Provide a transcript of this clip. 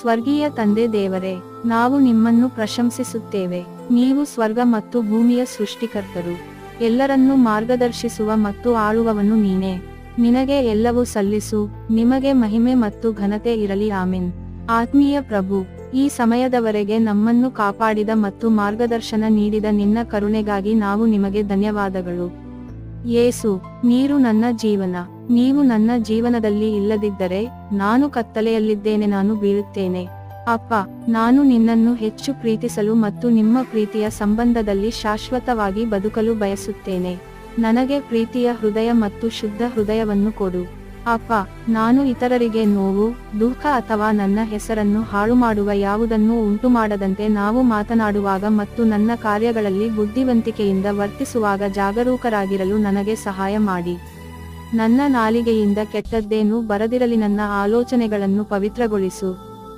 ಸ್ವರ್ಗೀಯ ತಂದೆ ದೇವರೇ, ನಾವು ನಿಮ್ಮನ್ನು ಪ್ರಶಂಸಿಸುತ್ತೇವೆ. ನೀವು ಸ್ವರ್ಗ ಮತ್ತು ಭೂಮಿಯ ಸೃಷ್ಟಿಕರ್ತರು. ಎಲ್ಲರನ್ನೂ ಮಾರ್ಗದರ್ಶಿಸುವ ಮತ್ತು ಆಳುವವನು ನೀನೇ. ನಿನಗೆ ಎಲ್ಲವೂ ಸಲ್ಲಿಸು, ನಿಮಗೆ ಮಹಿಮೆ ಮತ್ತು ಘನತೆ ಇರಲಿ, ಆಮೆನ್. ಆತ್ಮೀಯ ಪ್ರಭು, ಈ ಸಮಯದವರೆಗೆ ನಮ್ಮನ್ನು ಕಾಪಾಡಿದ ಮತ್ತು ಮಾರ್ಗದರ್ಶನ ನೀಡಿದ ನಿನ್ನ ಕರುಣೆಗಾಗಿ ನಾವು ನಿಮಗೆ ಧನ್ಯವಾದಗಳು. ಯೇಸು, ನೀರು ನನ್ನ ಜೀವನ. ನೀವು ನನ್ನ ಜೀವನದಲ್ಲಿ ಇಲ್ಲದಿದ್ದರೆ ನಾನು ಕತ್ತಲೆಯಲ್ಲಿದ್ದೇನೆ, ನಾನು ಬೀಳುತ್ತೇನೆ. ಅಪ್ಪ, ನಾನು ನಿನ್ನನ್ನು ಹೆಚ್ಚು ಪ್ರೀತಿಸಲು ಮತ್ತು ನಿಮ್ಮ ಪ್ರೀತಿಯ ಸಂಬಂಧದಲ್ಲಿ ಶಾಶ್ವತವಾಗಿ ಬದುಕಲು ಬಯಸುತ್ತೇನೆ. ನನಗೆ ಪ್ರೀತಿಯ ಹೃದಯ ಮತ್ತು ಶುದ್ಧ ಹೃದಯವನ್ನು ಕೊಡು. ಅಪ್ಪ, ನಾನು ಇತರರಿಗೆ ನೋವು, ದುಃಖ ಅಥವಾ ನನ್ನ ಹೆಸರನ್ನು ಹಾಳು ಮಾಡುವ ಯಾವುದನ್ನೂ ಉಂಟುಮಾಡದಂತೆ ನಾವು ಮಾತನಾಡುವಾಗ ಮತ್ತು ನನ್ನ ಕಾರ್ಯಗಳಲ್ಲಿ ಬುದ್ಧಿವಂತಿಕೆಯಿಂದ ವರ್ತಿಸುವಾಗ ಜಾಗರೂಕರಾಗಿರಲು ನನಗೆ ಸಹಾಯ ಮಾಡಿ. ನನ್ನ ನಾಲಿಗೆಯಿಂದ ಕೆಟ್ಟದ್ದೇನೂ ಬರದಿರಲಿ, ನನ್ನ ಆಲೋಚನೆಗಳನ್ನು ಪವಿತ್ರಗೊಳಿಸು.